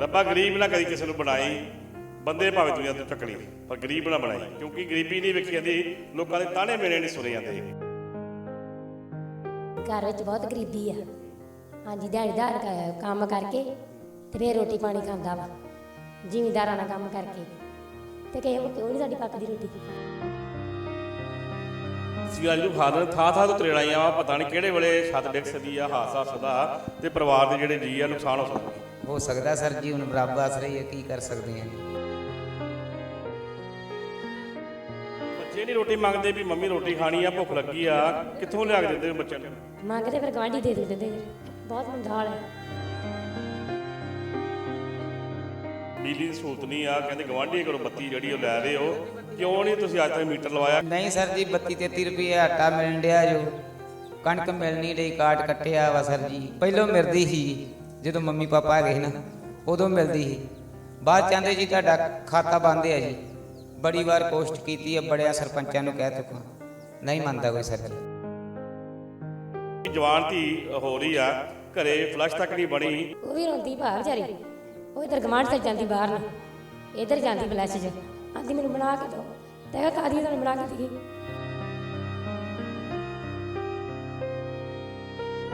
ਰੱਬਾ ਗਰੀਬ ਨਾ ਕਦੀ ਕਿਸੇ ਨੂੰ ਬਣਾਈ ਬੰਦੇ ਭਾਵੇਂ ਦੁਨੀਆ ਤੋਂ ਚੱਕਣੀ ਪਰ ਗਰੀਬ ਨਾ ਬਣਾਈ ਕਿਉਂਕਿ ਗਰੀਬੀ ਨਹੀਂ ਵੇਖੀ ਜਾਂਦੀ ਲੋਕਾਂ ਦੇ ਤਾਣੇ ਮੇਰੇ ਨਹੀਂ ਸੁਣੇ ਜਾਂਦੇ। ਘਰ ਵਿੱਚ ਬਹੁਤ ਗਰੀਬੀ ਆ। ਹਾਂਜੀ ਦਿਹਾੜੀਦਾਰ ਕੰਮ ਕਰਕੇ ਤੇ ਫਿਰ ਰੋਟੀ ਪਾਣੀ ਖਾਂਦਾ ਵਾ ਜ਼ਿਮੀਂਦਾਰਾਂ ਨਾਲ ਕੰਮ ਕਰਕੇ। ਤੇ ਕਿਸੇ ਨੂੰ ਕਿਉਂ ਨਹੀਂ ਸਾਡੀ ਪੱਕਦੀ ਰੋਟੀ? ਤਸਵੀਰਾਂ ਨੂੰ ਖਾਦਨ ਥਾਂ ਥਾਂ ਤੋਂ ਤਰੇੜਾਈਆਂ ਵਾ ਪਤਾ ਨਹੀਂ ਕਿਹੜੇ ਵੇਲੇ ਛੱਤ ਡਿੱਗ ਸਕਦੀ ਆ ਹਾਦਸਾ ਸਦਾ ਤੇ ਪਰਿਵਾਰ ਦੇ ਜਿਹੜੇ ਜੀ ਆ ਨੁਕਸਾਨ ਹੋ ਸਕਦਾ। ਹੋ ਸਕਦਾ ਸਰ ਜੀ ਹੁਣ ਰੱਬ ਆਸਰੇ ਹੈ ਕੀ ਕਰ ਸਕਦੇ ਹਾਂ ਬੱਚੇ ਨਹੀਂ ਰੋਟੀ ਮੰਗਦੇ ਵੀ ਮੰਮੀ ਰੋਟੀ ਖਾਣੀ ਆ ਭੁੱਖ ਲੱਗੀ ਆ ਕਿੱਥੋਂ ਲਿਆ ਕੇ ਦਿੰਦੇ ਹੋ ਬੱਚਿਆਂ ਨੂੰ? ਮੰਗਦੇ ਫਿਰ ਗਵਾਂਢੀ ਦੇ ਦਿੰਦੇ ਨੇ ਬਹੁਤ ਮੰਦਾ ਹਾਲ ਹੈ। ਬਿਜਲੀ ਦੀ ਸਹੂਲਤ ਨਹੀਂ ਆ ਕਹਿੰਦੇ ਗਵਾਂਢੀ ਕੋਲੋਂ ਬੱਤੀ ਜਿਹੜੀ ਉਹ ਲੈ ਰਹੇ ਹੋ ਕਿਉਂ ਨਹੀਂ ਤੁਸੀਂ ਅੱਜ ਤੱਕ ਮੀਟਰ ਲਵਾਇਆ? ਨਹੀਂ ਸਰ ਜੀ 32 33 ਰੁਪਏ ਆਟਾ ਮਿਲਣ ਡਿਆ ਜੋ। ਕਣਕ ਮਿਲਣੀ ਲਈ ਕਾਟ ਕੱਟਿਆ ਵਾ ਸਰ ਜੀ ਪਹਿਲੋਂ ਮਿਲਦੀ ਸੀ। ਜਦੋਂ ਮੰਮੀ ਪਾਪਾ ਹੈਗੇ ਸੀ ਨਾ ਉਦੋਂ ਮਿਲਦੀ ਸੀ। ਬਾਅਦ ਚਾਹੁੰਦੇ ਜੀ ਤੁਹਾਡਾ ਖਾਤਾ ਬੰਦ ਹੈ ਜੀ। ਬੜੀ ਵਾਰ ਕੋਸ਼ਟ ਕੀਤੀ ਹੈ ਬੜਿਆ ਸਰਪੰਚਾਂ ਨੂੰ ਕਹਿ ਚੁੱਕਾ। ਨਹੀਂ ਮੰਨਦਾ ਕੋਈ ਸਰ ਜੀ ਜਵਾਨ ਧੀ ਹੋ ਰਹੀ ਆ ਘਰੇ ਫਲਸ਼ ਤੱਕ ਨਹੀਂ ਬਣੀ। ਉਹ ਵੀ ਰੋਂਦੀ ਭਾ ਵਿਚਾਰੀ। ਉਹ ਇਧਰ ਗਵਾਂਢ ਤੇ ਜਾਂਦੀ ਬਾਹਰ ਨੂੰ। ਇਧਰ ਜਾਂਦੀ ਬਲੈਸ਼ 'ਚ। ਆਂਦੀ ਮੈਨੂੰ ਬਣਾ ਕੇ ਦਿਓ। ਤੇ ਉਹ ਕਾਦੀ ਤੁਹਾਨੂੰ ਬਣਾ ਕੇ ਦਿੱਤੀ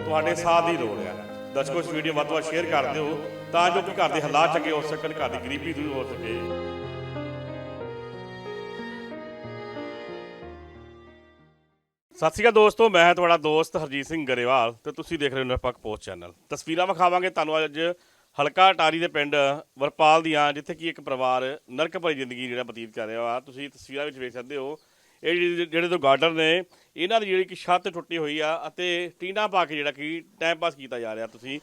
ਤੁਹਾਡੇ ਸਾਥ ਦੀ ਲੋੜ ਆ। ਦਰਸ਼ਕੋ, ਇਸ ਵੀਡੀਓ ਵੱਧ ਤੋਂ ਵੱਧ ਸ਼ੇਅਰ ਕਰ ਦਿਓ, ਤਾਂ ਜੋ ਕਿ ਘਰ ਦੇ ਹਾਲਾਤ ਚੰਗੇ ਹੋ ਸਕਣ, ਘਰ ਦੀ ਗਰੀਬੀ ਦੂਰ ਹੋ ਸਕੇ। ਸਤਿ ਸ਼੍ਰੀ ਅਕਾਲ ਦੋਸਤੋ, ਮੈਂ ਹਾਂ ਤੁਹਾਡਾ ਦੋਸਤ ਹਰਜੀਤ ਸਿੰਘ ਗਰੇਵਾਲ, ਤੇ ਤੁਸੀਂ ਦੇਖ ਰਹੇ ਹੋ ਨਿਰਪੱਖ ਪੋਸਟ ਚੈਨਲ। ਤਸਵੀਰਾਂ ਵਿਖਾਵਾਂਗੇ ਤੁਹਾਨੂੰ ਅੱਜ ਹਲਕਾ ਅਟਾਰੀ ਦੇ ਪਿੰਡ ਵਰਪਾਲ ਦੀਆਂ, ਜਿੱਥੇ ਕਿ ਇੱਕ ਪਰਿਵਾਰ ਨਰਕ ਭਰੀ ਜ਼ਿੰਦਗੀ ਜਿਹੜਾ ਬਤੀਤ ਕਰ ਰਿਹਾ ਵਾ। ਤੁਸੀਂ ਤਸਵੀਰਾਂ ਵਿੱਚ ਵੇਖ ਸਕਦੇ ਹੋ ਇਹ ਜਿਹੜੇ ਜਿਹੜੇ ਦੋ ਗਾਰਡਰ ਨੇ, ਇਹਨਾਂ ਦੀ ਜਿਹੜੀ ਕਿ ਛੱਤ ਟੁੱਟੀ ਹੋਈ ਆ ਅਤੇ ਟੀਨਾ ਪਾ ਕੇ ਜਿਹੜਾ ਕਿ ਟਾਈਮ ਪਾਸ ਕੀਤਾ ਜਾ ਰਿਹਾ ਤੁਸੀਂ।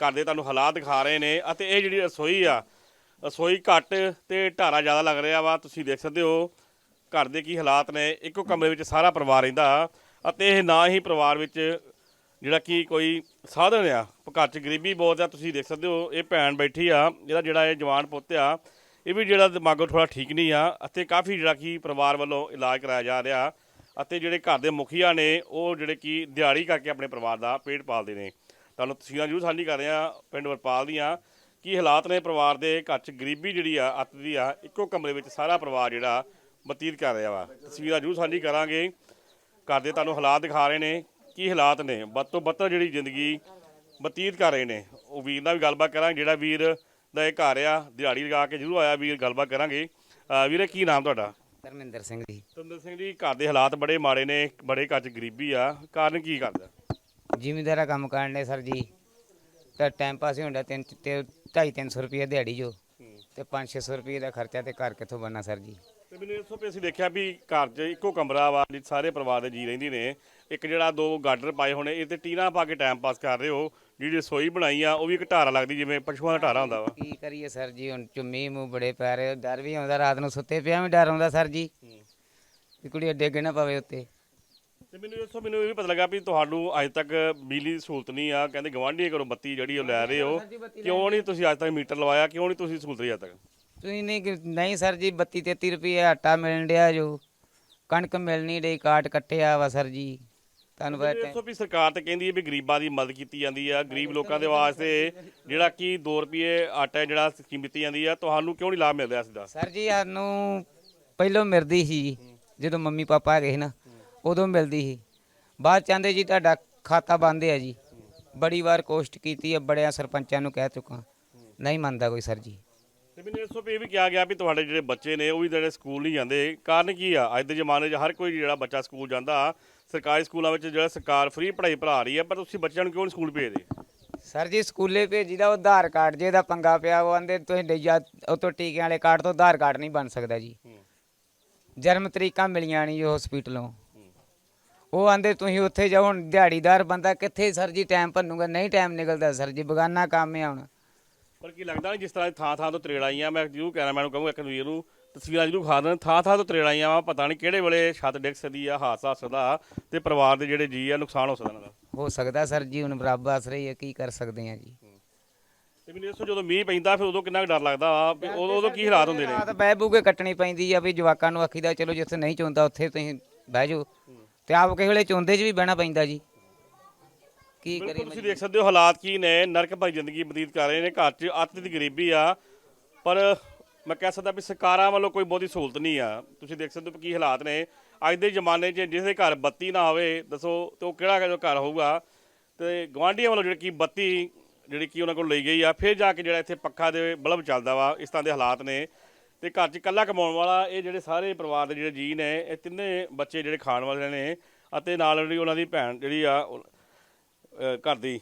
ਘਰ ਦੇ ਤੁਹਾਨੂੰ ਹਾਲਾਤ ਦਿਖਾ ਰਹੇ ਨੇ ਅਤੇ ਇਹ ਜਿਹੜੀ ਰਸੋਈ ਆ, ਰਸੋਈ ਘੱਟ ਤੇ ਢਾਰਾ ਜ਼ਿਆਦਾ ਲੱਗ ਰਿਹਾ ਵਾ, ਤੁਸੀਂ ਦੇਖ ਸਕਦੇ ਹੋ ਘਰ ਦੇ ਕੀ ਹਾਲਾਤ ਨੇ। ਇੱਕੋ ਕਮਰੇ ਵਿੱਚ ਸਾਰਾ ਪਰਿਵਾਰ ਰਹਿੰਦਾ ਅਤੇ ਇਹ ਨਾ ਹੀ ਪਰਿਵਾਰ ਵਿੱਚ ਜਿਹੜਾ ਕਿ ਕੋਈ ਸਾਧਨ ਆ। ਘਰ 'ਚ ਗਰੀਬੀ ਬਹੁਤ ਆ, ਤੁਸੀਂ ਦੇਖ ਸਕਦੇ ਹੋ, ਇਹ ਭੈਣ ਬੈਠੀ ਆ, ਇਹਦਾ ਜਿਹੜਾ ਇਹ ਜਵਾਨ ਪੁੱਤ ਆ ਇਹ ਵੀ ਜਿਹੜਾ ਦਿਮਾਗੋਂ ਥੋੜਾ ਠੀਕ ਨਹੀਂ ਆ ਅਤੇ ਕਾਫੀ ਜਿਹੜਾ ਕਿ ਪਰਿਵਾਰ ਵੱਲੋਂ ਇਲਾਜ ਕਰਾਇਆ ਜਾ ਰਿਹਾ ਅਤੇ ਜਿਹੜੇ ਘਰ ਦੇ ਮੁਖੀਆ ਨੇ ਉਹ ਜਿਹੜੇ ਕਿ ਦਿਹਾੜੀ ਕਰਕੇ ਆਪਣੇ ਪਰਿਵਾਰ ਦਾ ਪੇਟ ਪਾਲਦੇ ਨੇ। ਤੁਹਾਨੂੰ ਤਸਵੀਰਾਂ ਜ਼ਰੂਰ ਸਾਂਝੀ ਕਰ ਰਹੇ ਆ ਪਿੰਡ ਵਰਪਾਲ ਦੀਆਂ। ਕੀ ਹਾਲਾਤ ਨੇ ਪਰਿਵਾਰ ਦੇ? ਘਰ 'ਚ ਗਰੀਬੀ ਜਿਹੜੀ ਆ, ਅੱਤ ਦੀ ਆ, ਇੱਕੋ ਕਮਰੇ ਵਿੱਚ ਸਾਰਾ ਪਰਿਵਾਰ ਜਿਹੜਾ ਬਤੀਤ ਕਰ ਰਿਹਾ ਵਾ। ਤਸਵੀਰਾਂ ਜ਼ਰੂਰ ਸਾਂਝੀ ਕਰਾਂਗੇ। ਘਰ ਦੇ ਤੁਹਾਨੂੰ ਹਾਲਾਤ ਦਿਖਾ ਰਹੇ ਨੇ। ਕੀ ਹਾਲਾਤ ਨੇ? ਵੱਧ ਤੋਂ ਬੱਤਰ ਜਿਹੜੀ ਜ਼ਿੰਦਗੀ ਬਤੀਤ ਕਰ ਰਹੇ ਨੇ। ਉਹ ਵੀਰ ਨਾਲ ਵੀ ਗੱਲਬਾਤ ਕਰਾਂਗੇ। ਜਿਹੜਾ ਵੀਰ ਦਾ ਇਹ ਘਰ ਆ ਦਿਹਾੜੀ ਲਗਾ ਕੇ ਜ਼ਰੂਰ ਆਇਆ ਵੀਰ ਗੱਲਬਾਤ ਕਰਾਂਗੇ। ਅਹ ਵੀਰੇ ਕੀ ਨਾਮ ਤੁਹਾਡਾ? ਧਰਮਿੰਦਰ ਸਿੰਘ ਜੀ। ਤੁੰਦਰ ਸਿੰਘ ਜੀ ਘਰ ਦੇ ਹਾਲਾਤ ਬੜੇ ਮਾੜੇ ਨੇ ਬੜੇ ਘਰ 'ਚ ਗਰੀਬੀ ਆ। ਕਾਰਨ ਕੀ ਕਰਦਾ? ਜ਼ਿਮੀਂਦਾਰਾ ਕੰਮ ਕਰਨ ਦੇ ਸਰ ਜੀ। ਤਾਂ ਟਾਈਮ ਪਾਸ ਹੀ ਹੁੰਦਾ ਤਿੰਨ ਤੇ 2.5 300 ਰੁਪਏ ਦਿਹਾੜੀ ਜੋ। ਤੇ 5 600 ਰੁਪਏ ਦਾ ਖਰਚਾ ਤੇ ਘਰ ਕਿੱਥੋਂ ਬਣਨਾ ਸਰ ਜੀ? ਤੇ ਮੈਨੂੰ ਇਸ ਤੋਂ ਵੀ ਅਸੀਂ ਦੇਖਿਆ ਵੀ ਘਰ 'ਚ ਇੱਕੋ ਕਮਰਾ ਵਾ ਜਿੱਥੇ ਸਾਰੇ ਪਰਿਵਾਰ ਦੇ ਜੀ ਰਹਿੰਦੀ ਨੇ। ਇੱਕ ਜਿਹੜਾ ਦੋ ਗਾਰਡਰ ਪਾਏ ਹੋਣੇ ਇਹ ਤੇ ਟੀਨਾ ਪਾ ਕੇ ਟਾਈਮ ਪਾਸ ਕਰ ਰਹੇ ਹੋ। ਜਿਹੜੀ ਰਸੋਈ ਬਣਾਈ ਆ ਉਹ ਵੀ ਇੱਕ ਢਾਰਾ ਲੱਗਦੀ ਜਿਵੇਂ ਪਸ਼ੂਆਂ ਦਾ ਢਾਰਾ ਹੁੰਦਾ ਵਾ। ਕੀ ਕਰੀਏ ਸਰ ਜੀ ਹੁਣ ਚੁੰਮੀ ਮੂੰਹ ਬੜੇ ਪੈ ਰਹੇ ਡਰ ਵੀ ਆਉਂਦਾ ਰਾਤ ਨੂੰ ਸੁੱਤੇ ਪਿਆ ਵੀ ਡਰ ਆਉਂਦਾ ਸਰ ਜੀ। ਵੀ ਕੁੜੀ ਡਿੱਗ ਨਾ ਪਵੇ ਉੱਤੇ। ਤੇ ਮੈਨੂੰ ਇਸ ਤੋਂ ਮੈਨੂੰ ਇਹ ਵੀ ਪਤਾ ਲੱਗਾ ਵੀ ਤੁਹਾਨੂੰ ਅੱਜ ਤੱਕ ਬਿਜਲੀ ਦੀ ਸਹੂਲਤ ਨਹੀਂ ਆ। ਕਹਿੰਦੇ ਗਵਾਂਢੀ ਕੋਲੋਂ ਬੱਤੀ ਜਿਹੜੀ ਉਹ ਲੈ ਰਹੇ ਹੋ। ਕਿਉਂ ਨਹੀਂ ਤੁਸੀਂ ਅੱਜ ਤੱਕ ਮੀਟਰ ਲਵਾਇਆ? ਕਿਉਂ ਨਹੀਂ ਤੁਸੀਂ ਸਹੂਲਤ ਲਈ ਅੱਜ ਤੱਕ? ਤੁਸੀਂ ਨਹੀਂ ਕਿ- ਨਹੀਂ ਸਰ ਜੀ 32 33 ਰੁਪਏ ਆਟਾ ਮਿਲਣ ਡਿਆ ਜੋ। ਕਣਕ ਮਿਲਣੀ ਲਈ ਕਾਟ ਕੱਟਿਆ ਵਾ ਸਰ ਜੀ। ਤੁਹਾਨੂੰ ਪਤਾ ਦੇਖੋ ਵੀ ਸਰਕਾਰ ਤੇ ਕਹਿੰਦੀ ਹੈ ਵੀ ਗਰੀਬਾਂ ਦੀ ਮਦਦ ਕੀਤੀ ਜਾਂਦੀ ਆ ਗਰੀਬ ਲੋਕਾਂ ਦੇ ਵਾਸਤੇ ਜਿਹੜਾ ਕਿ 2 ਰੁਪਏ ਆਟਾ ਹੈ ਜਿਹੜਾ ਸਕੀਮ ਦਿੱਤੀ ਜਾਂਦੀ ਆ ਤੁਹਾਨੂੰ ਕਿਉਂ ਨਹੀਂ ਲਾਭ ਮਿਲ ਰਿਹਾ ਦਾ ਸਰ ਜੀ ਸਾਨੂੰ ਪਹਿਲੋਂ ਮਿਲਦੀ ਸੀ ਜਦੋਂ ਮੰਮੀ ਪਾਪਾ ਸੀ ਨਾ ਉਦੋਂ ਮਿਲਦੀ ਸੀ। ਬਾਅਦ ਚਾਹੁੰਦੇ ਜੀ ਤੁਹਾਡਾ ਖਾਤਾ ਬੰਦ ਹੈ ਜੀ। ਬੜੀ ਵਾਰ ਕੋਸ਼ਟ ਕੀਤੀ ਹੈ ਬੜਿਆ ਸਰਪੰਚਾਂ ਨੂੰ ਕਹਿ ਚੁੱਕਾ। ਨਹੀਂ ਮੰਨਦਾ ਕੋਈ ਸਰ ਜੀ। ਤੇ ਮੈਨੂੰ ਇਸ ਤੋਂ ਵੀ ਇਹ ਵੀ ਕਿਹਾ ਗਿਆ ਵੀ ਤੁਹਾਡੇ ਜਿਹੜੇ ਬੱਚੇ ਨੇ ਉਹ ਵੀ ਜਿਹੜੇ ਸਕੂਲ ਨਹੀਂ ਜਾਂਦੇ। ਕਾਰਨ ਕੀ ਆ? ਅੱਜ ਦੇ ਜ਼ਮਾਨੇ 'ਚ ਹਰ ਕੋਈ ਜਿਹੜਾ ਬੱਚਾ ਸਕੂਲ ਜਾਂਦਾ ਸਰਕਾਰੀ ਸਕੂਲਾਂ ਵਿੱਚ ਜਿਹੜਾ ਸਰਕਾਰ ਫ੍ਰੀ ਪੜ੍ਹਾਈ ਪੜ੍ਹਾ ਰਹੀ ਹੈ ਪਰ ਤੁਸੀਂ ਬੱਚਿਆਂ ਨੂੰ ਕਿਉਂ ਨਹੀਂ ਸਕੂਲ ਭੇਜਦੇ? ਸਰ ਜੀ ਸਕੂਲੇ ਭੇਜੀਦਾ ਉਹ ਆਧਾਰ ਕਾਰਡ ਜੇ ਦਾ ਪੰਗਾ ਪਿਆ ਉਹ ਆਂਦੇ ਤੁਸੀਂ ਡਈਆ ਉਹ ਤੋਂ ਟੀਕਿਆਂ ਵਾਲੇ ਕਾਰਡ ਤੋਂ ਆਧਾਰ ਕਾਰਡ ਨਹੀਂ ਬਣ ਸਕਦਾ ਜੀ। ਜਨਮ ਤਰੀਕਾਂ ਮਿਲੀਆਂ ਨਹੀਂ ਜੋ ਹਸਪੀਟਲੋਂ ਉਹ ਆਂਦੇ ਤੁਸੀਂ ਉੱਥੇ ਜਾਓ ਹੁਣ ਦਿਹਾੜੀਦਾਰ ਬੰਦਾ ਕਿੱਥੇ ਸਰ ਜੀ ਟਾਈਮ ਭੰਨੂਗਾ? ਨਹੀਂ ਟਾਈਮ ਨਿਕਲਦਾ ਸਰ ਜੀ ਬਗਾਨਾ ਕੰਮ ਹੈ ਹੁਣ। ਪਰ ਕੀ ਲੱਗਦਾ ਨਹੀਂ ਜਿਸ ਤਰ੍ਹਾਂ ਥਾਂ ਥਾਂ ਤੋਂ ਤਰੇੜਾਈਆਂ ਮੈਂ ਜਰੂਰ ਕਹਿਣਾ ਮੈਨੂੰ ਕਹੂੰਗਾ ਇੱਕ ਵੀਰ ਨੂੰ ਤਸਵੀਰਾਂ ਜਰੂਰ ਖਾ ਦੇਣ। ਥਾਂ ਥਾਂ ਤੋਂ ਤਰੇੜਾਈਆਂ ਵਾ ਪਤਾ ਨਹੀਂ ਕਿਹੜੇ ਵੇਲੇ ਛੱਤ ਡਿੱਗ ਸਕਦੀ ਆ ਹਾਦਸਾ ਹੋ ਸਕਦਾ ਤੇ ਪਰਿਵਾਰ ਦੇ ਜਿਹੜੇ ਜੀ ਆ ਨੁਕਸਾਨ ਹੋ ਸਕਦਾ ਇਹਨਾਂ ਦਾ। ਹੋ ਸਕਦਾ ਸਰ ਜੀ ਹੁਣ ਰੱਬ ਆਸਰੇ ਹੀ ਕੀ ਕਰ ਸਕਦੇ ਆ ਜੀ। ਤੇ ਮੈਨੂੰ ਤੋਂ ਜਦੋਂ ਮੀਂਹ ਪੈਂਦਾ ਫਿਰ ਉਦੋਂ ਕਿੰਨਾ ਕੁ ਡਰ ਲੱਗਦਾ ਵਾ? ਵੀ ਉਦੋਂ ਉਦੋਂ ਕੀ ਹਾਲਾਤ ਹੁੰਦੇ ਨੇ? ਰਾਤ ਬਹਿ ਬੂ ਕੇ ਕੱਟਣੀ ਪੈਂਦੀ ਆ ਵੀ ਜਵਾਕਾਂ ਨੂੰ ਆਖੀਦਾ ਚਲੋ ਜਿੱਥੇ ਨਹੀਂ ਚੁੰਦਾ ਉੱਥੇ ਤੁਸੀਂ ਬਹਿ ਜਾਓ। ਤੇ ਆਪ ਕਿਸੇ ਵੇਲੇ ਚੁੰਦੇ 'ਚ ਵੀ ਬਹਿਣਾ ਪੈਂਦਾ ਜੀ। ਕੀ ਬਿਲਕੁਲ ਕਰੀਏ ਤੁਸੀਂ ਦੇਖ ਸਕਦੇ ਹੋ ਹਾਲਾਤ ਕੀ ਨੇ। ਨਰਕ ਭਰੀ ਜ਼ਿੰਦਗੀ ਬਤੀਤ ਕਰ ਰਹੇ ਨੇ। ਘਰ 'ਚ ਅੱਤ ਦੀ ਗਰੀਬੀ ਆ। ਪਰ ਮੈਂ ਕਹਿ ਸਕਦਾ ਵੀ ਸਰਕਾਰਾਂ ਵੱਲੋਂ ਕੋਈ ਬਹੁਤੀ ਸਹੂਲਤ ਨਹੀਂ ਆ। ਤੁਸੀਂ ਦੇਖ ਸਕਦੇ ਹੋ ਕੀ ਹਾਲਾਤ ਨੇ। ਅੱਜ ਦੇ ਜ਼ਮਾਨੇ 'ਚ ਜਿਸ ਦੇ ਘਰ ਬੱਤੀ ਨਾ ਹੋਵੇ ਦੱਸੋ ਤੇ ਉਹ ਕਿਹੜਾ ਘਰ ਹੋਊਗਾ? ਤੇ ਗਵਾਂਢੀਆਂ ਵੱਲੋਂ ਜਿਹੜੀ ਕੀ ਬੱਤੀ ਜਿਹੜੀ ਕੀ ਉਹਨਾਂ ਕੋਲ ਲਈ ਗਈ ਆ ਫਿਰ ਜਾ ਕੇ ਜਿਹੜਾ ਇੱਥੇ ਪੱਖਾ ਦੇ ਬਲਬ ਚੱਲਦਾ ਵਾ ਇਸ ਤਰ੍ਹਾਂ ਦੇ ਹਾਲਾਤ ਨੇ। ਤੇ ਘਰ 'ਚ ਇਕੱਲਾ ਕਮਾਉਣ ਵਾਲਾ ਇਹ ਜਿਹੜੇ ਸਾਰੇ ਪਰਿਵਾਰ ਦੇ ਜਿਹੜੇ ਜੀ ਨੇ ਇਹ ਤਿੰਨੇ ਬੱਚੇ ਜਿਹੜੇ ਖਾਣ ਵਾਲੇ ਨੇ। ਅਤੇ ਨਾਲ ਜਿਹੜੀ ਉਹਨਾਂ ਦੀ ਭੈਣ ਜਿਹੜੀ ਆ ਉਹ- ਘਰ ਦੀ।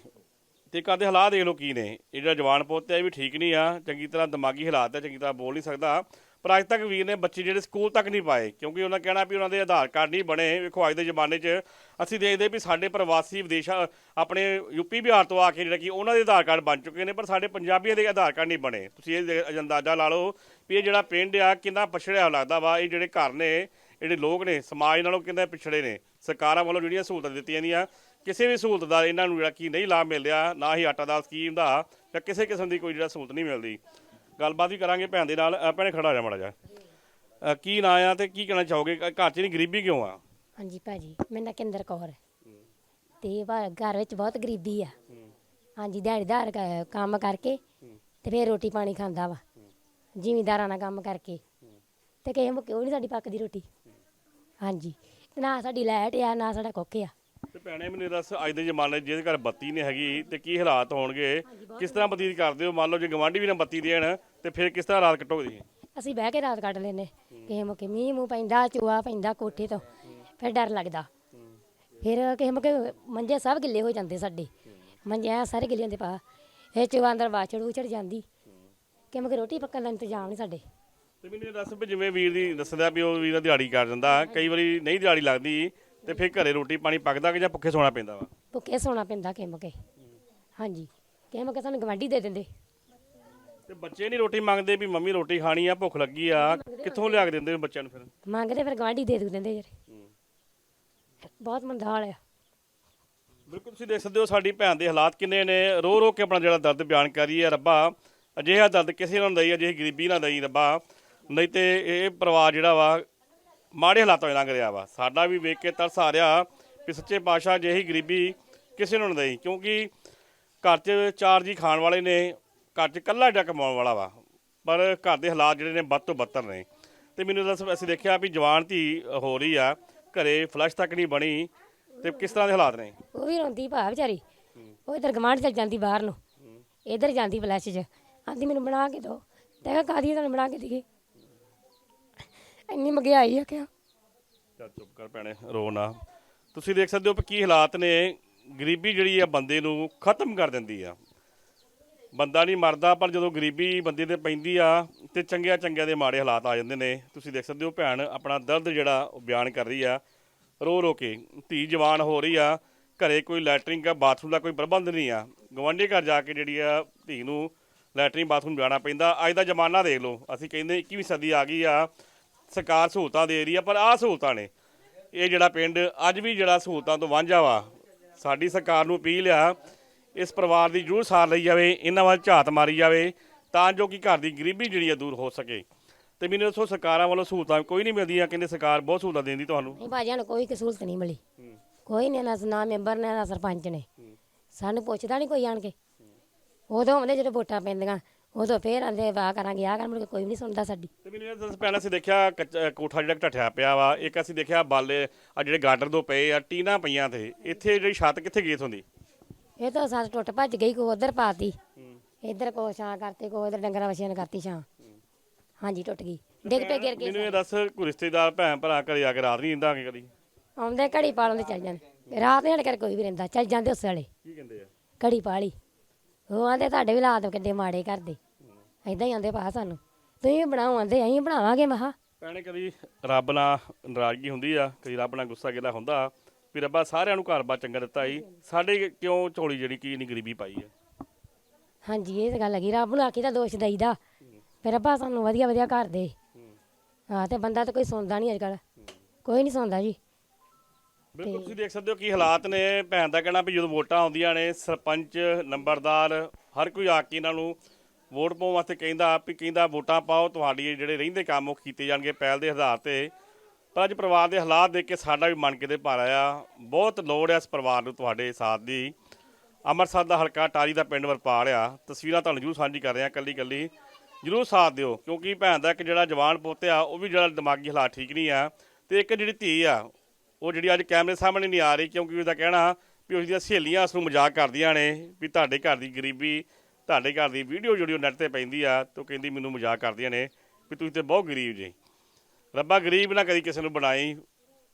ਤੇ ਘਰ ਦੇ ਹਾਲਾਤ ਦੇਖ ਲਓ ਕੀ ਨੇ। ਇਹ ਜਿਹੜਾ ਜਵਾਨ ਪੁੱਤ ਹੈ, ਇਹ ਵੀ ਠੀਕ ਨਹੀਂ ਆ। ਚੰਗੀ ਤਰ੍ਹਾਂ ਦਿਮਾਗੀ ਹਾਲਾਤ ਹੈ, ਚੰਗੀ ਤਰ੍ਹਾਂ ਬੋਲ ਨਹੀਂ ਸਕਦਾ। ਪਰ ਅੱਜ ਤੱਕ ਵੀਰ ਨੇ ਬੱਚੇ ਜਿਹੜੇ ਸਕੂਲ ਤੱਕ ਨਹੀਂ ਪਾਏ, ਕਿਉਂਕਿ ਉਹਨਾਂ ਕਹਿਣਾ ਵੀ ਉਹਨਾਂ ਦੇ ਆਧਾਰ ਕਾਰਡ ਨਹੀਂ ਬਣੇ। ਵੇਖੋ, ਅੱਜ ਦੇ ਜ਼ਮਾਨੇ 'ਚ ਅਸੀਂ ਦੇਖਦੇ ਵੀ ਸਾਡੇ ਪ੍ਰਵਾਸੀ ਵਿਦੇਸ਼ਾਂ, ਆਪਣੇ ਯੂਪੀ ਬਿਹਾਰ ਤੋਂ ਆ ਕੇ ਜਿਹੜਾ ਕਿ ਉਹਨਾਂ ਦੇ ਆਧਾਰ ਕਾਰਡ ਬਣ ਚੁੱਕੇ ਨੇ, ਪਰ ਸਾਡੇ ਪੰਜਾਬੀਆਂ ਦੇ ਆਧਾਰ ਕਾਰਡ ਨਹੀਂ ਬਣੇ। ਤੁਸੀਂ ਇਹ ਦੇ- ਅੰਦਾਜ਼ਾ ਲਾ ਲਓ ਵੀ ਇਹ ਜਿਹੜਾ ਪਿੰਡ ਆ, ਕਿੰਨਾ ਪਛੜਿਆ ਲੱਗਦਾ ਵਾ। ਇਹ ਜਿਹੜੇ ਘਰ ਨੇ, ਜਿਹੜੇ ਲੋਕ ਨੇ, ਸਮਾਜ ਨਾਲੋਂ ਕਿੰਨੇ ਪਿਛੜੇ ਨੇ। ਸਰਕਾਰਾਂ ਵੱਲੋਂ ਜਿਹੜੀਆਂ ਸਹੂਲਤਾਂ ਦਿੱਤੀਆਂ ਜਾਂਦੀਆਂ। ਕਿਸੇ ਵੀ ਸਹੂਲਤ ਦਾ ਇਹਨਾਂ ਨੂੰ ਜਿਹੜਾ ਕੀ ਨਹੀਂ ਲਾਭ ਮਿਲ ਰਿਹਾ, ਨਾ ਹੀ ਆਟਾ ਦਾਲ ਸਕੀਮ ਦਾ ਜਾਂ ਕਿਸੇ ਕਿਸਮ ਦੀ ਕੋਈ ਜਿਹੜਾ ਸਹੂਲਤ ਨਹੀਂ ਮਿਲਦੀ। ਗੱਲਬਾਤ ਵੀ ਕਰਾਂਗੇ ਭੈਣ ਦੇ ਨਾਲ। ਭੈਣੇ ਖੜਾ ਜਾ ਮਾੜਾ ਜਾ ਕੀ ਨਾਂ ਆ ਤੇ ਕੀ ਕਹਿਣਾ ਚਾਹੋਗੇ? ਘਰ 'ਚ ਨਹੀਂ ਗਰੀਬੀ ਕਿਉਂ ਆ? ਹਾਂਜੀ ਭਾਜੀ ਮੈਂ ਨਕਿੰਦਰ ਕੌਰ ਤੇ ਵਾ- ਘਰ ਵਿੱਚ ਬਹੁਤ ਗਰੀਬੀ ਆ। ਹਾਂਜੀ, ਦਿਹਾੜੀਦਾਰ ਕ- ਕੰਮ ਕਰਕੇ ਤੇ ਫਿਰ ਰੋਟੀ ਪਾਣੀ ਖਾਂਦਾ ਵਾ। ਜ਼ਿਮੀਂਦਾਰਾਂ ਨਾਲ ਕੰਮ ਕਰਕੇ। ਤੇ ਕਿਸੇ ਮੁੱਕੇ, ਉਹ ਨਹੀਂ ਸਾਡੀ ਪੱਕਦੀ ਰੋਟੀ। ਹਾਂਜੀ ਤੇ ਨਾ ਸਾਡੀ ਲਾਈਟ ਆ, ਨਾ ਸਾਡਾ ਕੁੱਖ ਆ। ਤੇ ਭੈਣੇ ਮੈਨੂੰ ਦੱਸ ਅੱਜ ਦੇ ਜ਼ਮਾਨੇ 'ਚ ਜਿਹਦੇ ਘਰ ਬੱਤੀ ਨਹੀਂ ਹੈਗੀ ਤੇ ਕੀ ਹਾਲਾਤ ਹੋਣਗੇ? ਕਿਸ ਤਰ੍ਹਾਂ ਬਤੀਤ ਕਰਦੇ ਹੋ? ਮੰਨ ਲਓ ਜੇ ਗਵਾਂਢੀ ਵੀ ਨਾ ਬੱਤੀ ਦੇਣ ਤੇ ਫਿਰ ਕਿਸ ਤਰ੍ਹਾਂ ਰਾਤ ਕੱਟੋਗੇ ਤੁਸੀਂ? ਅਸੀਂ ਬਹਿ ਕੇ ਰਾਤ ਕੱਟ ਲੈਨੇ ਕਿਸੇ ਮੁੱਕੇ ਮੀਂਹ ਮੂੰਹ ਪੈਂਦਾ ਚੂਆ ਪੈਂਦਾ ਕੋਠੇ ਤੋਂ ਫਿਰ ਡਰ ਲੱਗਦਾ। ਫਿਰ ਕਿਸੇ ਮੁੱਕੇ ਮੰਜੇ ਸਭ ਗਿੱਲੇ ਹੋ ਜਾਂਦੇ ਸਾਡੇ। ਮੰਜੇ ਐਂ ਸਾਰੇ ਗਿੱਲੇ ਹੁੰਦੇ ਪਾ ਇਹ ਚੂਆ ਅੰਦਰ ਬਾਛੜ ਉਛੜ ਜਾਂਦੀ। ਕਿਸੇ ਮੁੱਕੇ ਰੋਟੀ ਪੱਕਣ ਦਾ ਇੰਤਜ਼ਾਮ ਨਹੀਂ ਸਾਡੇ। ਤੇ ਮੈਨੂੰ ਇਹ ਦੱਸ ਵੀ ਜਿਵੇਂ ਵੀਰ ਦੀ ਦੱਸਦਾ ਵੀ ਉਹ ਵੀਰ ਦਾ ਦਿਹਾੜੀ ਕਰ ਜਾਂਦਾ ਕਈ ਵਾਰੀ ਨਹੀਂ ਦਿਹਾੜੀ ਲੱਗਦੀ। ਤੇ ਫਿਰ ਘਰੇ ਰੋਟੀ ਪਾਣੀ ਪੱਕਦਾ ਕਿ ਜਾਂ ਭੁੱਖੇ ਸੌਣਾ ਪੈਂਦਾ ਵਾ? ਭੁੱਖੇ ਸੌਣਾ ਪੈਂਦਾ ਕਿਸੇ ਮੁੱਕੇ। ਹਾਂਜੀ। ਕਿਸੇ ਮੁੱਕੇ ਸਾਨੂੰ ਗਵਾਂਢੀ ਦੇ ਦਿੰਦੇ। ਤੇ ਬੱਚੇ ਨਹੀਂ ਰੋਟੀ ਮੰਗਦੇ ਵੀ ਮੰਮੀ ਰੋਟੀ ਖਾਣੀ ਆ ਭੁੱਖ ਲੱਗੀ ਆ ਕਿੱਥੋਂ ਲਿਆ ਕੇ ਦਿੰਦੇ ਬੱਚਿਆਂ ਨੂੰ ਫਿਰ? ਮੰਗਦੇ ਫਿਰ ਗਵਾਂਢੀ ਦੇ ਦਿੰਦੇ ਜਿਹੜੇ ਬਹੁਤ ਮੰਦਾ ਹਾਲ ਆ। ਬਿਲਕੁਲ ਤੁਸੀਂ ਦੇਖ ਸਕਦੇ ਹੋ ਸਾਡੀ ਭੈਣ ਦੇ ਹਾਲਾਤ ਕਿੰਨੇ ਨੇ। ਰੋ ਰੋ ਕੇ ਆਪਣਾ ਜਿਹੜਾ ਦਰਦ ਬਿਆਨ ਕਰ ਰਹੀ ਹੈ ਰੱਬਾ ਅਜਿਹਾ ਦਰਦ ਕਿਸੇ ਨੂੰ ਨਹੀਂ ਅਜਿਹੀ ਗਰੀਬੀ ਨਾ ਦਈ ਰੱਬਾ। ਨਹੀਂ ਤੇ ਇਹ ਪਰਿਵਾਰ ਜਿਹੜਾ ਵਾ ਮਾੜੇ ਹਾਲਾਤਾਂ ਵਿੱਚ ਲੰਘ ਰਿਹਾ ਵਾ। ਸਾਡਾ ਵੀ ਵੇਖ ਕੇ ਤਰਸ ਆ ਰਿਹਾ ਵੀ ਸੱਚੇ ਪਾਤਸ਼ਾਹ ਅਜਿਹੀ ਗਰੀਬੀ ਕਿਸੇ ਨੂੰ ਨਾ ਦੇਈ, ਕਿਉਂਕਿ ਘਰ 'ਚ ਚਾਰ ਜੀ ਖਾਣ ਵਾਲੇ ਨੇ, ਘਰ 'ਚ ਇਕੱਲਾ ਜਿਹੜਾ ਕਮਾਉਣ ਵਾਲਾ ਵਾ। ਪਰ ਘਰ ਦੇ ਹਾਲਾਤ ਜਿਹੜੇ ਨੇ ਵੱਧ ਤੋਂ ਬੱਤਰ ਨੇ। ਤੇ ਮੈਨੂੰ ਦੱਸ, ਅਸੀਂ ਦੇਖਿਆ ਵੀ ਜਵਾਨ ਧੀ ਹੋ ਰਹੀ ਆ, ਘਰੇ ਫਲਸ਼ ਤੱਕ ਨਹੀਂ ਬਣੀ, ਤੇ ਕਿਸ ਤਰ੍ਹਾਂ ਦੇ ਹਾਲਾਤ ਨੇ? ਉਹ ਵੀ ਰੋਂਦੀ ਭਾ ਵਿਚਾਰੀ। ਉਹ ਇਧਰ ਗਮਾਂਡ ਚਲ ਜਾਂਦੀ ਬਾਹਰ ਨੂੰ। ਇਧਰ ਜਾਂਦੀ ਫਲੈਸ਼ 'ਚ। ਆਂਦੀ ਮੈਨੂੰ ਬਣਾ ਕੇ ਦਿਓ ਤੇ ਕਿਹਾ ਕਾਦੀ ਤੁਹਾਨੂੰ ਬਣਾ ਕੇ ਦੇਈਏ? ਇੰਨੀ ਮਹਿੰਗਾਈ ਆ ਕਿਆ? ਚੱਲ ਚੁੱਪ ਕਰ ਭੈਣੇ, ਰੋ ਨਾ। ਤੁਸੀਂ ਦੇਖ ਸਕਦੇ ਹੋ ਕਿ ਕੀ ਹਾਲਾਤ ਨੇ। ਗਰੀਬੀ ਜਿਹੜੀ ਆ ਬੰਦੇ ਨੂੰ ਖਤਮ ਕਰ ਦਿੰਦੀ ਆ। ਬੰਦਾ ਨਹੀਂ ਮਰਦਾ, ਪਰ ਜਦੋਂ ਗਰੀਬੀ ਬੰਦੇ ਤੇ ਪੈਂਦੀ ਆ, ਤੇ ਚੰਗਿਆ ਚੰਗਿਆਂ ਦੇ ਮਾੜੇ ਹਾਲਾਤ ਆ ਜਾਂਦੇ ਨੇ। ਤੁਸੀਂ ਦੇਖ ਸਕਦੇ ਹੋ ਭੈਣ, ਆਪਣਾ ਦਰਦ ਜਿਹੜਾ ਉਹ ਬਿਆਨ ਕਰ ਰਹੀ ਆ। ਰੋ ਰੋ ਕੇ। ਧੀ ਜਵਾਨ ਹੋ ਰਹੀ ਆ। ਘਰੇ ਕੋਈ ਲੈਟਰਿੰਗ ਦਾ ਬਾਥਰੂਮ ਦਾ ਕੋਈ ਪ੍ਰਬੰਧ ਨਹੀਂ ਆ। ਗਵਾਂਢੀ ਘਰ ਜਾ ਕੇ ਜਿਹੜੀ ਆ ਧੀ ਨੂੰ ਲੈਟਰਿੰਗ, ਬਾਥਰੂਮ ਜਾਣਾ ਪੈਂਦਾ। ਅੱਜ ਦਾ ਜ਼ਮਾਨਾ ਦੇਖ ਲਓ। ਅਸੀਂ ਕਹਿੰਦੇ 21ਵੀਂ ਸਦੀ ਆ ਗਈ ਆ। ਸਰਕਾਰ ਸਹੂਲਤਾਂ ਦੇ ਰਹੀ ਆ ਪਰ ਆਹ ਸਹੂਲਤਾਂ ਨੇ। ਇਹ ਜਿਹੜਾ ਪਿੰਡ ਅੱਜ ਵੀ ਜਿਹੜਾ ਸਹੂਲਤਾਂ ਤੋਂ ਵਾਂਝਾ ਵਾ ਸਾਡੀ ਸਰਕਾਰ ਨੂੰ ਅਪੀਲ ਆ ਇਸ ਪਰਿਵਾਰ ਦੀ ਜ਼ਰੂਰ ਸਾਰ ਲਈ ਜਾਵੇ ਇਹਨਾਂ ਵੱਲ ਝਾਤ ਮਾਰੀ ਜਾਵੇ ਤਾਂ ਜੋ ਕਿ ਘਰ ਦੀ ਗਰੀਬੀ ਜਿਹੜੀ ਆ ਦੂਰ ਹੋ ਸਕੇ। ਤੇ ਮੈਨੂੰ ਦੱਸੋ ਸਰਕਾਰਾਂ ਵੱਲੋਂ ਸਹੂਲਤਾਂ ਕੋਈ ਨਹੀਂ ਮਿਲਦੀਆਂ ਕਹਿੰਦੇ ਸਰਕਾਰ ਬਹੁਤ ਸਹੂਲਤਾਂ ਦਿੰਦੀ ਤੁਹਾਨੂੰ? ਨਹੀਂ ਭਾਜੀ ਸਾਨੂੰ ਕੋਈ ਕਸੂਲਤ ਨਹੀਂ ਮਿਲੀ। ਕੋਈ ਨਹੀਂ ਨਾ ਨਾ ਮੈਂਬਰ ਨੇ ਨਾ ਸਰਪੰਚ ਨੇ। ਸਾਨੂੰ ਪੁੱਛਦਾ ਨਹੀਂ ਕੋਈ ਆਣ ਕੇ। ਉਦੋਂ ਆਉਂਦੇ ਜਦੋਂ ਵੋਟਾਂ ਪੈਂਦੀਆਂ। ਉਦੋਂ ਫੇਰ ਆਂਦੇ ਵਾਹ ਕਰਾਂਗੇ ਆ ਕਰ ਮੁੜ ਕੇ ਕੋਈ ਵੀ ਨਹੀਂ ਸੁਣਦਾ ਸਾਡੀ। ਤੇ ਮੈਨੂੰ ਇਹ ਦੱਸ ਪੈਣਾ ਅਸੀਂ ਦੇਖਿਆ ਕੱਚਾ- ਕੋਠਾ ਜਿਹੜਾ ਢੱਠਿਆ ਪਿਆ ਵਾ ਇੱਕ ਅਸੀਂ ਦੇਖਿਆ ਬਾਲੇ ਆ ਜਿਹੜੇ ਗਾਰਡਰ ਤੋਂ ਪਏ ਆ ਟੀਨਾ ਪਈਆਂ ਤੇ ਇੱਥੇ ਜਿਹੜੀ ਛੱਤ ਕਿੱਥੇ ਗਈ ਹੁੰਦੀ ਇਹ ਤਾਂ ਸਾਥ ਟੁੱਟ ਭੱਜ ਗਈ ਕੋ ਉਧਰ ਪਾਤੀ। ਇੱਧਰ ਕੋ ਛਾਂ ਕਰਤੇ ਕੋ ਇਧਰ ਡੰਗਰਾਂ ਵਛੀਆਂ ਨੇ ਕਰਤੀ ਛਾਂ। ਹਾਂਜੀ ਟੁੱਟ ਗਈ। ਡਿੱਗ ਪੇ ਗਿਰ ਮੈਨੂੰ ਗਏ ਇਹ ਦੱਸ ਕੋਈ ਰਿਸ਼ਤੇਦਾਰ ਭੈਣ ਭਰਾ ਘਰੇ ਆ ਕੇ ਰਾਤ ਨਹੀਂ ਰਹਿੰਦਾ ਕਿ ਕਦੀ? ਆਉਂਦੇ ਘੜੀ ਪਾਲਣ ਦੇ ਚੱਲ ਜਾਂਦੇ। ਰਾਤ ਨਹੀਂ ਕਰ ਕੋਈ ਵੀ ਰਹਿੰਦਾ ਚੱਲ ਜਾਂਦੇ ਉਸ ਵੇਲੇ। ਕੀ ਕਹਿੰਦੇ ਆ? ਘੜੀ ਪਾਲੀ। ਉਹ ਆਂਦੇ ਤੁਹਾਡੇ ਵੀ ਲਾਦ ਕਿੱਡੇ ਮਾੜੇ ਕਰਦੇ। ਐਦਾਂ ਹੀ ਆਂਦੇ ਪਾ ਸਾਨੂੰ। ਤੁਸੀਂ ਬਣਾਓ ਆਂਦੇ ਅਸੀਂ ਬਣਾਵਾਂਗੇ ਮਹਾ ਭੈਣੇ ਕਦੀ ਰੱਬ ਨਾਲ ਨਾਰਾਜ਼ਗੀ ਹੁੰਦੀ ਆ ਕਦੀ ਰੱਬ ਨਾਲ ਗੁੱਸਾ ਗਿਲਾ ਹੁੰਦਾ? ਵੀ ਰੱਬਾ ਸਾਰਿਆਂ ਨੂੰ ਘਰ-ਬਾਰ ਚੰਗਾ ਦਿੱਤਾ ਜੀ। ਸਾਡੇ ਕਿਉਂ ਝੋਲੀ ਜਿਹੜੀ ਕੀ ਨਹੀਂ ਗਰੀਬੀ ਪਾਈ ਆ? ਹਾਂਜੀ ਇਹ ਤਾਂ ਗੱਲ ਹੈਗੀ ਰੱਬ ਨੂੰ ਆਖੀ ਦਾ ਦੋਸ਼ ਦਈਦਾ। ਫਿਰ ਅੱਬਾ ਸਾਨੂੰ ਵਧੀਆ ਵਧੀਆ ਘਰ ਦੇ। ਹਾਂ। ਤੇ ਬੰਦਾ ਤਾਂ ਕੋਈ ਸੁਣਦਾ ਨਹੀਂ ਅੱਜ ਕੱਲ ਕੋਈ ਨਹੀਂ ਸੁਣਦਾ ਜੀ। ਬਿਲਕੁਲ ਤੁਸੀਂ ਦੇਖ ਸਕਦੇ ਹੋ ਕੀ ਹਾਲਾਤ ਨੇ। ਭੈਣ ਦਾ ਕਹਿਣਾ ਵੀ ਜਦੋਂ ਵੋਟਾਂ ਆਉਂਦੀਆਂ ਨੇ ਸਰਪੰਚ ਨੰਬਰਦਾਰ ਹਰ ਕੋਈ ਆ ਕੇ ਇਹਨਾਂ ਨੂੰ ਵੋਟ ਪਾਉਣ ਵਾਸਤੇ ਕਹਿੰਦਾ ਵੀ ਕਹਿੰਦਾ ਵੋਟਾਂ ਪਾਓ ਤੁਹਾਡੀ ਜਿਹੜੇ ਰਹਿੰਦੇ ਕੰਮ ਉਹ ਕੀਤੇ ਜਾਣਗੇ ਪਹਿਲ ਦੇ ਆਧਾਰ ਤੇ। ਪਰ ਅੱਜ ਪਰਿਵਾਰ ਦੇ ਹਾਲਾਤ ਦੇਖ ਕੇ ਸਾਡਾ ਵੀ ਮਨ ਕਿਤੇ ਭਰ ਆਇਆ ਬਹੁਤ ਲੋੜ ਹੈ ਇਸ ਪਰਿਵਾਰ ਨੂੰ ਤੁਹਾਡੇ ਸਾਥ ਦੀ। ਅੰਮ੍ਰਿਤਸਰ ਦਾ ਹਲਕਾ ਟਾਰੀ ਦਾ ਪਿੰਡ ਵਰਪਾਲ ਆ। ਤਸਵੀਰਾਂ ਤੁਹਾਨੂੰ ਜਰੂਰ ਸਾਂਝੀ ਕਰ ਰਹੇ ਆ ਕੱਲੀ ਕੱਲੀ ਜਰੂਰ ਸਾਥ ਦਿਓ ਕਿਉਂਕਿ ਭੈਣ ਦਾ ਇੱਕ ਜਿਹੜਾ ਜਵਾਨ ਪੁੱਤ ਆ ਉਹ ਵੀ ਜਿਹੜਾ ਦਿਮਾਗੀ ਹਾਲਾਤ ਠੀਕ ਨਹੀਂ ਆ। ਤੇ ਇੱਕ ਜਿਹੜੀ ਧੀ ਆ ਉਹ ਜਿਹੜੀ ਅੱਜ ਕੈਮਰੇ ਸਾਹਮਣੇ ਨਹੀਂ ਆ ਰਹੀ ਕਿਉਂਕਿ ਉਹਦਾ ਕਹਿਣਾ ਵੀ ਉਸ ਦੀਆਂ ਸਹੇਲੀਆਂ ਉਸ ਨੂੰ ਮਜ਼ਾਕ ਕਰਦੀਆਂ ਨੇ ਵੀ ਤੁਹਾਡੇ ਘਰ ਦੀ ਗਰੀਬੀ, ਤੁਹਾਡੇ ਘਰ ਦੀ ਵੀਡੀਓ ਜਿਹੜੀ ਉਹ ਨੈਟ ਤੇ ਪੈਂਦੀ ਆ, ਤੇ ਉਹ ਕਹਿੰਦੀ ਮੈਨੂੰ ਮਜ਼ਾਕ ਕਰਦੀਆਂ ਨੇ ਵੀ ਤੁਸੀਂ ਤੇ ਬਹੁਤ ਗਰੀਬ ਜੀ। ਰੱਬਾ ਗਰੀਬ ਨਾ ਕਦੀ ਕਿਸੇ ਨੂੰ ਬਣਾਈ,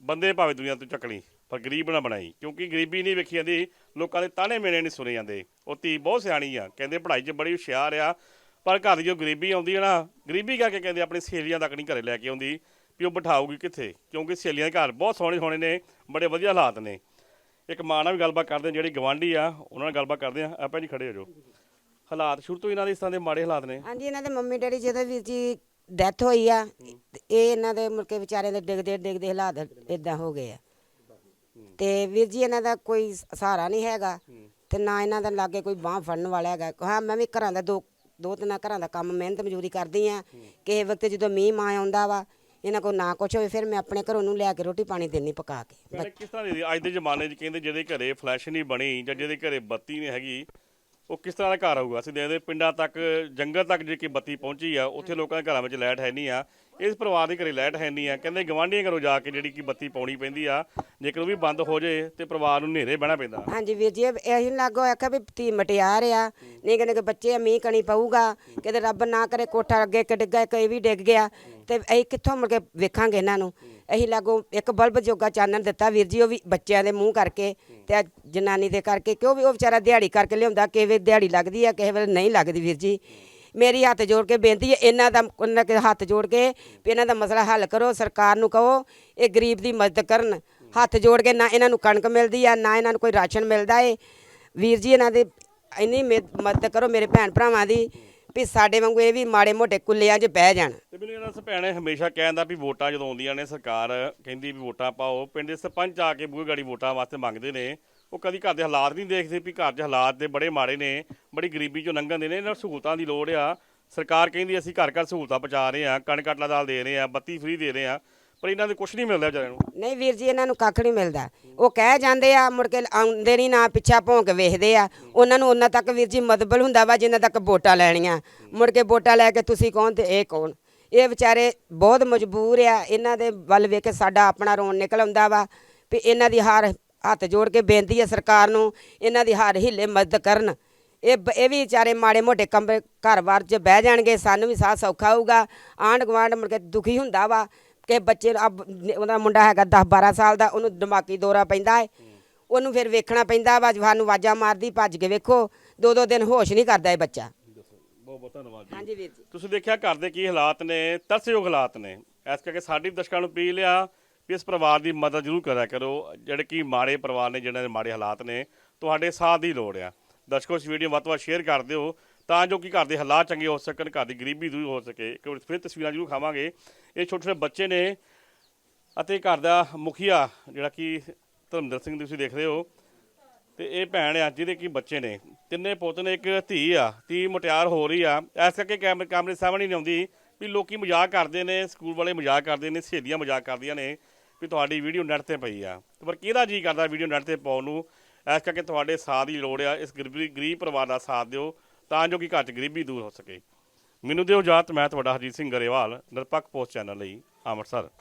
ਬੰਦੇ ਭਾਵੇਂ ਦੁਨੀਆ ਤੋਂ ਚੱਕਣੀ ਪਰ ਗਰੀਬ ਨਾ ਬਣਾਈ, ਕਿਉਂਕਿ ਗਰੀਬੀ ਨਹੀਂ ਵੇਖੀ ਜਾਂਦੀ, ਲੋਕਾਂ ਦੇ ਤਾਨੇ ਮੇਣੇ ਨਹੀਂ ਸੁਣੇ ਜਾਂਦੇ। ਉਹ ਧੀ ਬਹੁਤ ਸਿਆਣੀ ਆ, ਕਹਿੰਦੇ ਪੜ੍ਹਾਈ 'ਚ ਬੜੀ ਹੁਸ਼ਿਆਰ ਆ, ਪਰ ਘਰ ਦੀ ਜੋ ਗਰੀਬੀ ਆਉਂਦੀ ਹੈ ਨਾ, ਗਰੀਬੀ ਕਰਕੇ ਕਹਿੰਦੇ ਆਪਣੀ ਸਹੇਲੀਆਂ ਤੱਕ ਨਹੀਂ ਘਰੇ ਲੈ ਕੇ ਆਉਂਦੀ। ਵੀ ਉਹ ਬਿਠਾਊਗੀ ਕਿੱਥੇ? ਕਿਉਂਕਿ ਸਹੇਲੀਆਂ ਦੇ ਘਰ ਬਹੁਤ ਸੋਹਣੇ ਸੋਹਣੇ ਨੇ ਬੜੇ ਵਧੀਆ ਹਾਲਾਤ ਨੇ। ਇੱਕ ਮਾਂ ਨਾਲ ਵੀ ਗੱਲਬਾਤ ਕਰਦੇ ਹਾਂ ਜਿਹੜੀ ਗਵਾਂਢੀ ਆ ਉਹਨਾਂ ਨਾਲ ਗੱਲਬਾਤ ਕਰਦੇ ਆ ਆਪਾਂ ਜੀ ਖੜੇ ਹੋ ਜਾਓ। ਹਾਲਾਤ ਸ਼ੁਰੂ ਤੋਂ ਇਹਨਾਂ ਦੇ ਇਸ ਤਰ੍ਹਾਂ ਦੇ ਮਾੜੇ ਹਾਲਾਤ ਨੇ। ਹਾਂਜੀ ਇਹਨਾਂ ਦੇ ਮੰਮੀ ਡੈਡੀ ਜਿਹਦੇ ਵੀਰ ਜੀ ਡੈਥ ਹੋਈ ਆ ਇਹ ਇਹਨਾਂ ਦੇ ਮੁੜ ਕੇ ਵਿਚਾਰਿਆਂ ਦੇ ਡਿੱਗਦੇ ਡਿੱਗਦੇ ਹਾਲਾਤ ਇਦਾਂ ਹੋ ਗਏ ਆ। ਤੇ ਵੀਰ ਜੀ ਇਹਨਾਂ ਦਾ ਕੋਈ ਸਹਾਰਾ ਨਹੀਂ ਹੈਗਾ ਤੇ ਨਾ ਇਹਨਾਂ ਦਾ ਲਾਗੇ ਕੋਈ ਬਾਹ ਫੜਨ ਵਾਲਾ ਹੈਗਾ। ਹਾਂ ਮੈਂ ਵੀ ਘਰਾਂ ਦਾ ਦੋ ਦੋ ਤਿੰਨ ਘਰਾਂ ਦਾ ਕੰਮ ਮਿਹਨਤ ਮਜ਼ਦੂਰੀ ਕਰਦੀ ਆ। ਕਿਸੇ ਵਕਤ ਜਦੋਂ ਮੀਂਹ ਮਾਂ ਆਉਂਦਾ ਵਾ ਇਹਨਾਂ ਕੋਲ ਨਾ ਕੁਛ ਹੋਵੇ ਫਿਰ ਮੈਂ ਆਪਣੇ ਘਰੋਂ ਨੂੰ ਲਿਆ ਕੇ ਰੋਟੀ ਪਾਣੀ ਦੇਣੀ ਪਕਾ ਕੇ। ਭੈਣੇ, ਕਿਸ ਤਰ੍ਹਾਂ ਦੀ ਅੱਜ ਦੇ ਜ਼ਮਾਨੇ 'ਚ ਕਹਿੰਦੇ ਜਿਹਦੇ ਘਰੇ ਫਲੈਸ਼ ਨਹੀਂ ਬਣੀ ਜਾਂ ਜਿਹਦੇ ਘਰੇ ਬੱਤੀ ਨਹੀਂ ਹੈਗੀ ਉਹ ਕਿਸ ਤਰ੍ਹਾਂ ਦਾ ਘਰ ਹੋਊਗਾ? ਅਸੀਂ ਦੇਖਦੇ ਪਿੰਡਾਂ ਤੱਕ ਜੰਗਲ ਤੱਕ ਜੇ ਕਿ ਬੱਤੀ ਪਹੁੰਚੀ ਆ ਉੱਥੇ ਲੋਕਾਂ ਦੇ ਘਰਾਂ ਵਿੱਚ ਲਾਈਟ ਹੈ ਨਹੀਂ ਆ। ਇਸ ਪਰਿਵਾਰ ਦੇ ਘਰੇ ਲਾਈਟ ਹੈ ਨਹੀਂ ਆ। ਕਹਿੰਦੇ ਗਵਾਂਢੀਆਂ ਘਰੋਂ ਜਾ ਕੇ ਜਿਹੜੀ ਕਿ ਬੱਤੀ ਪਾਉਣੀ ਪੈਂਦੀ ਆ ਜੇਕਰ ਉਹ ਵੀ ਬੰਦ ਹੋ ਜੇ ਤੇ ਪਰਿਵਾਰ ਨੂੰ ਹਨੇਰੇ ਬਹਿਣਾ ਪੈਂਦਾ। ਹਾਂਜੀ ਵੀਰ ਜੀ ਇਹੀ ਲੱਗੋ ਆਖਿਆ ਵੀ ਧੀ ਮਟਿਆਰ ਆ ਨਹੀਂ ਕਹਿੰਦੇ ਕਿ ਬੱਚੇ ਆ, ਮੀਂਹ ਕਣੀ ਪਊਗਾ। ਕਿਤੇ ਰੱਬ ਨਾ ਕਰੇ ਕੋਠਾ ਅੱਗੇ ਕਿ ਡਿੱਗਾ ਕੋਈ ਵੀ ਡਿੱਗ ਗਿਆ। ਤੇ ਅਸੀਂ ਕਿੱਥੋਂ ਮੁੜ ਕੇ ਵੇਖਾਂਗੇ ਇਹਨਾਂ ਨੂੰ? ਅਸੀਂ ਲਾਗੋ ਇੱਕ ਬਲਬ ਜੋਗਾ ਚਾਨਣ ਦਿੱਤਾ ਵੀਰ ਜੀ ਉਹ ਵੀ ਬੱਚਿਆਂ ਦੇ ਮੂੰਹ ਕਰਕੇ ਤੇ ਆਹ ਜਨਾਨੀ ਦੇ ਕਰਕੇ ਕਿਉਂ ਵੀ ਉਹ ਵਿਚਾਰਾ ਦਿਹਾੜੀ ਕਰਕੇ ਲਿਆਉਂਦਾ ਕਿਸੇ ਵੇਲੇ ਦਿਹਾੜੀ ਲੱਗਦੀ ਆ ਕਿਸੇ ਵੇਲੇ ਨਹੀਂ ਲੱਗਦੀ ਵੀਰ ਜੀ। ਮੇਰੀ ਹੱਥ ਜੋੜ ਕੇ ਬੇਨਤੀ ਹੈ, ਇਹਨਾਂ ਦਾ ਉਹਨਾਂ ਕੇ ਹੱਥ ਜੋੜ ਕੇ ਵੀ ਇਹਨਾਂ ਦਾ ਮਸਲਾ ਹੱਲ ਕਰੋ, ਸਰਕਾਰ ਨੂੰ ਕਹੋ, ਇਹ ਗਰੀਬ ਦੀ ਮਦਦ ਕਰਨ। ਹੱਥ ਜੋੜ ਕੇ ਨਾ ਇਹਨਾਂ ਨੂੰ ਕਣਕ ਮਿਲਦੀ ਆ, ਨਾ ਇਹਨਾਂ ਨੂੰ ਕੋਈ ਰਾਸ਼ਨ ਮਿਲਦਾ ਏ। ਵੀਰ ਜੀ, ਇਹਨਾਂ ਦੇ ਇੰਨੀ ਮਿ- ਮਦਦ ਕਰੋ ਮੇਰੇ ਭੈਣ ਭਰਾਵਾਂ ਦੀ, ਵੀ ਸਾਡੇ ਵਾਂਗੂ ਇਹ ਵੀ ਮਾੜੇ ਮੋਟੇ ਕੁੱਲਿਆਂ 'ਚ ਬਹਿ ਜਾਣ। ਤੇ ਮੈਨੂੰ ਇਹਨਾਂ ਭੈਣੇ, ਹਮੇਸ਼ਾ ਕਹਿੰਦਾ ਵੀ ਵੋਟਾਂ ਜਦੋਂ ਆਉਂਦੀਆਂ ਨੇ, ਸਰਕਾਰ ਕਹਿੰਦੀ ਵੀ ਵੋਟਾਂ ਪਾਓ। ਪਿੰਡ ਦੇ ਸਰਪੰਚ ਆ ਕੇ ਬੂਹੇ ਗਾੜੀ ਵੋਟਾਂ ਵਾਸਤੇ ਮੰਗਦੇ ਨੇ। ਉਹ ਕਦੀ ਘਰ ਦੇ ਹਾਲਾਤ ਨਹੀਂ ਦੇਖਦੇ ਵੀ ਘਰ 'ਚ ਹਾਲਾਤ ਦੇ ਬੜੇ ਮਾੜੇ ਨੇ, ਬੜੀ ਗਰੀਬੀ 'ਚੋਂ ਲੰਘਣ ਦੇ ਨੇ, ਇਹਨਾਂ ਨੂੰ ਸਹੂਲਤਾਂ ਦੀ ਲੋੜ ਆ। ਸਰਕਾਰ ਕਹਿੰਦੀ ਅਸੀਂ ਘਰ ਘਰ ਸਹੂਲਤਾਂ ਪਹੁੰਚਾ ਰਹੇ ਆ ਕਣਕ ਆਟਾ ਦਾਲ ਦੇ ਰਹੇ ਆ ਬੱਤੀ ਫ੍ਰੀ ਦੇ ਰਹੇ ਆ ਪਰ ਇਹਨਾਂ ਦੇ ਕੁਝ ਨਹੀਂ ਮਿਲਦਾ ਵਿਚਾਰਿਆਂ ਨੂੰ। ਨਹੀਂ ਵੀਰ ਜੀ, ਇਹਨਾਂ ਨੂੰ ਕੱਖ ਨਹੀਂ ਮਿਲਦਾ। ਉਹ ਕਹਿ ਜਾਂਦੇ ਆ, ਮੁੜ ਕੇ ਆਉਂਦੇ ਨਹੀਂ ਨਾ, ਪਿੱਛਾ ਭੌਂਕ ਵੇਖਦੇ ਆ। ਉਹਨਾਂ ਨੂੰ ਉਹਨਾਂ ਤੱਕ ਵੀਰ ਜੀ ਮਦਬਲ ਹੁੰਦਾ ਵਾ, ਜਿੰਨਾ ਤੱਕ ਵੋਟਾਂ ਲੈਣੀਆਂ। ਮੁੜ ਕੇ ਵੋਟਾਂ ਲੈ ਕੇ ਤੁਸੀਂ ਕੌਣ ਤੇ ਇਹ ਕੌਣ? ਇਹ ਵਿਚਾਰੇ ਬਹੁਤ ਮਜਬੂਰ ਆ। ਇਹਨਾਂ ਦੇ ਵੱਲ ਵੇਖ ਕੇ ਸਾਡਾ ਆਪਣਾ ਰੋਣ ਨਿਕਲ ਆਉਂਦਾ ਵਾ ਵੀ ਇਹਨਾਂ ਦੀ ਹਾਰ ਹੱਥ ਜੋੜ ਕੇ ਬੇਨਤੀ ਹੈ ਸਰਕਾਰ ਨੂੰ ਇਹਨਾਂ ਦੀ ਹਾਰ ਹਿੱਲੇ ਮਦਦ ਕਰਨ। ਇਹ ਇਹ ਵੀ ਵਿਚਾਰੇ ਮਾੜੇ ਮੋਟੇ ਕਮਰੇ ਘਰ-ਬਾਰ 'ਚ ਬਹਿ ਜਾਣਗੇ ਸਾਨੂੰ ਵੀ ਸਾਹ ਸੌਖਾ ਹੋਊਗਾ। ਆਂਢ ਗੁਆਂਢ ਮੁੜ ਕੇ ਦੁਖੀ ਹੁੰਦਾ ਵਾ ਕਿ ਬੱਚੇ ਨੂੰ ਅਬ ਉਹਦਾ ਮੁੰਡਾ ਹੈਗਾ 10 12 ਸਾਲ ਦਾ ਉਹਨੂੰ ਦਿਮਾਗੀ ਦੌਰਾ ਪੈਂਦਾ ਹੈ। ਉਹਨੂੰ ਫਿਰ ਵੇਖਣਾ ਪੈਂਦਾ ਵਾ ਜਵਾਨ ਨੂੰ ਆਵਾਜ਼ਾਂ ਮਾਰਦੀ ਭੱਜ ਕੇ ਵੇਖੋ ਦੋ ਦੋ ਦਿਨ ਹੋਸ਼ ਨਹੀਂ ਕਰਦਾ ਇਹ ਬੱਚਾ। ਬਹੁਤ ਬਹੁਤ ਧੰਨਵਾਦ ਜੀ। ਹਾਂਜੀ ਵੀਰ ਜੀ। ਤੁਸੀਂ ਦੇਖਿਆ ਘਰ ਦੇ ਕੀ ਹਾਲਾਤ ਨੇ ਤਰਸਯੋਗ ਹਾਲਾਤ ਨੇ। ਇਸ ਕਰਕੇ ਸਾਡੀ ਦਰਸ਼ਕਾਂ ਨੂੰ ਅਪੀਲ ਆ ਵੀ ਇਸ ਪਰਿਵਾਰ ਦੀ ਮਦਦ ਜ਼ਰੂਰ ਕਰਿਆ ਕਰੋ। ਜਿਹੜੇ ਕਿ ਮਾੜੇ ਪਰਿਵਾਰ ਨੇ, ਜਿਹਨਾਂ ਦੇ ਮਾੜੇ ਹਾਲਾਤ ਨੇ, ਤੁਹਾਡੇ ਸਾਥ ਦੀ ਲੋੜ ਆ। ਦਰਸ਼ਕੋ, ਇਸ ਵੀਡੀਓ ਵੱਧ ਤੋਂ ਵੱਧ ਸ਼ੇਅਰ ਕਰ ਦਿਓ, ਤਾਂ ਜੋ ਕਿ ਘਰ ਦੇ ਹਾਲਾਤ ਚੰਗੇ ਹੋ ਸਕਣ, ਘਰ ਦੀ ਗਰੀਬੀ ਦੂਰ ਹੋ ਸਕੇ। ਇੱਕ ਵਾਰ ਫਿਰ ਤਸਵੀਰਾਂ ਜ਼ਰੂਰ ਖਾਵਾਂਗੇ। ਇਹ ਛੋਟੇ ਛੋਟੇ ਬੱਚੇ ਨੇ ਅਤੇ ਘਰ ਦਾ ਮੁਖੀਆ, ਜਿਹੜਾ ਕਿ ਧਰਮਦਰ ਸਿੰਘ ਤੁਸੀਂ ਦੇਖ ਰਹੇ ਹੋ, ਤੇ ਇਹ ਭੈਣ ਆ, ਜਿਹਦੇ ਕਿ ਬੱਚੇ ਨੇ। ਤਿੰਨੇ ਪੁੱਤ ਨੇ, ਇੱਕ ਧੀ ਆ, ਧੀ ਮੁਟਿਆਰ ਹੋ ਰਹੀ ਆ। ਇਸ ਕਰਕੇ ਕੈਮਰੇ ਕੈਮਰੇ ਸਾਹਮਣੇ ਨਹੀਂ ਆਉਂਦੀ ਵੀ ਲੋਕੀ ਮਜ਼ਾਕ ਕਰਦੇ ਨੇ, ਸਕੂਲ ਵਾਲੇ ਮਜ਼ਾਕ ਕਰਦੇ ਨੇ, ਸਹੇਲੀਆਂ ਮਜ਼ਾਕ ਕਰਦੀਆਂ ਨੇ। ਵੀ ਤੁਹਾਡੀ ਵੀਡੀਓ ਨੈਟ ਤੇ ਪਈ ਆ। ਤੇ ਪਰ ਕਿਹਦਾ ਜੀ ਕਰਦਾ ਵੀਡੀਓ ਨੈਟ ਤੇ ਪਾਉਣ ਨੂੰ? ਇਸ ਕਰਕੇ ਤੁਹਾਡੇ ਸਾਥ ਦੀ ਲੋੜ ਆ। ਇਸ ਗਰੀਬੀ, ਗਰੀਬ ਪਰਿਵਾਰ ਦਾ ਸਾਥ ਦਿਓ, ਤਾਂ ਜੋ ਕਿ ਘਰ 'ਚ ਗਰੀਬੀ ਦੂਰ ਹੋ ਸਕੇ। ਮੈਨੂੰ ਦਿਓ ਇਜਾਜ਼ਤ, ਮੈਂ ਤੁਹਾਡਾ ਹਰਜੀਤ ਸਿੰਘ ਗਰੇਵਾਲ, ਨਿਰਪੱਖ ਪੋਸਟ ਚੈਨਲ ਲਈ, ਅੰਮ੍ਰਿਤਸਰ।